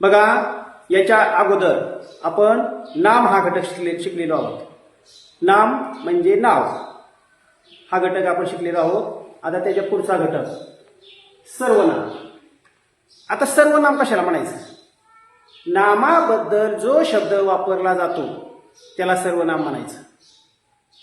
बघा याच्या अगोदर आपण नाम हा घटक शिकले शिकलेलो आहोत. नाम म्हणजे नाव. हा घटक आपण शिकलेलो आहोत. आता त्याच्या पुढचा घटक. सर्वनाम. आता सर्वनाम कशाला म्हणायचं? नामाबद्दल जो शब्द वापरला जातो त्याला सर्वनाम म्हणायचं.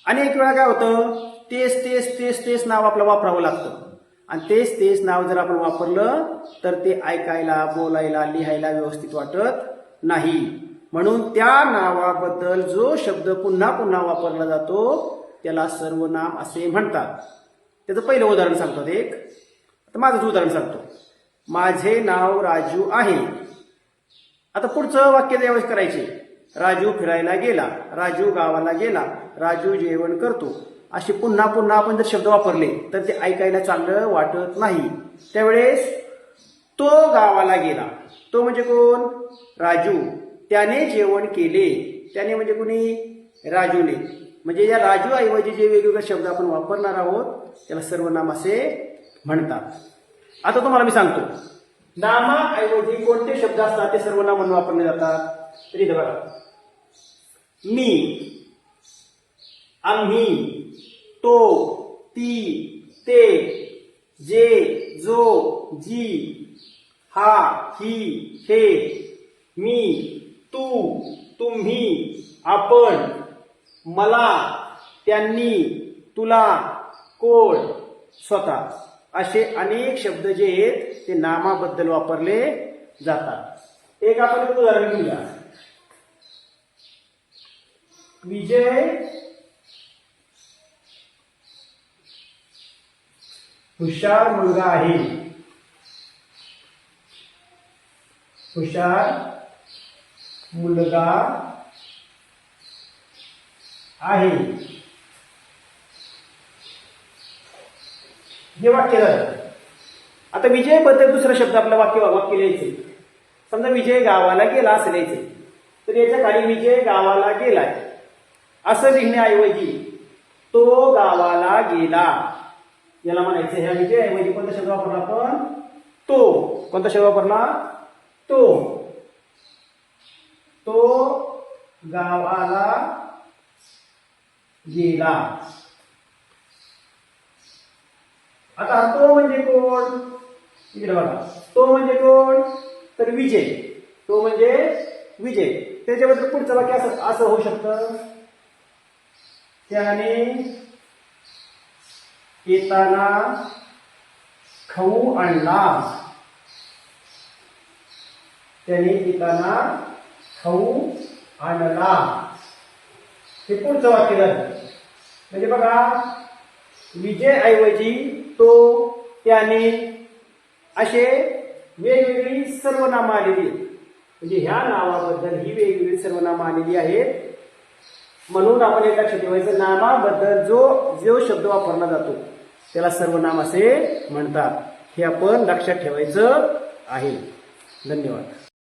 आणि एक वेळा काय होतं? तेच तेच तेच तेच नाव आपलं वापरावं लागतं. आणि तेच तेच नाव जर आपण वापरलं तर ते ऐकायला बोलायला लिहायला व्यवस्थित वाटत नाही. म्हणून त्या नावाबद्दल जो शब्द पुन्हा पुन्हा वापरला जातो त्याला सर्वनाम असे म्हणतात. त्याचं पहिलं उदाहरण सांगतो एक. आता माझंच उदाहरण सांगतो. माझे नाव राजू आहे. आता पुढचं वाक्य त्यावेळेस करायचे. राजू फिरायला गेला राजू गावाला गेला राजू जेवण करतो. असे पुन्हा पुन्हा आपण जर शब्द वापरले तर ते ऐकायला चांगलं वाटत नाही. त्यावेळेस तो गावाला गेला. तो म्हणजे कोण? राजू. त्याने जेवण केले. त्याने म्हणजे कोणी? राजूने. म्हणजे या राजू ऐवजी जे वेगवेगळे शब्द आपण वापरणार आहोत त्याला सर्वनाम असे म्हणतात. आता तुम्हाला मी सांगतो. नामाऐवजी कोणते शब्द असतात ते सर्वनाम म्हणून वापरले जातात? तरी बघा. मी. आम्ही. तो ती ते जे जो जी हा ही हे मी तू तुम्ही आपण मला त्यांनी तुला कोण स्वतः. असे अनेक शब्द जे आहेत ते नामाबद्दल वापरले जातात. एक आपण उदाहरण घेऊया. विजय हुशार मुलगा आहे. हुशार मुलगा आहे. हे वाक्य झालं. आता विजयबद्दल दुसरा शब्द आपलं वाक्य वाक्य लिहायचे समजा विजय गावाला गेला असं लिहायचे. तर याच्या खाली विजय गावाला गेलाय. असं लिहिण्याऐवजी तो गावाला गेला. याला म्हणायचं ह्या विजय ऐवजी कोणता शब्द वापरला आपण? तो. कोणता शब्द वापरला? तो. तो गावाला गेला. आता तो म्हणजे कोण? इकडे बघा. तो म्हणजे कोण? तर विजय. तो म्हणजे विजय. त्याच्याबद्दल पुढचं वाक्य असं असं होऊ शकतं. त्याने येताना खाऊ आणला त्याने येताना खाऊ आणला हे पुढचं वाक्य झालं. म्हणजे बघा विजय ऐवजी तो त्याने असे वेगवेगळी सर्वनामं आलेली म्हणजे ह्या नावाबद्दल ही वेगवेगळी सर्वनामं आलेली आहेत. म्हणून आपण एक ठेवायचं नामाबद्दल जो जो शब्द वापरला जातो त्याला सर्वनाम असे म्हणतात. हे आपण लक्षात ठेवायचं आहे. धन्यवाद.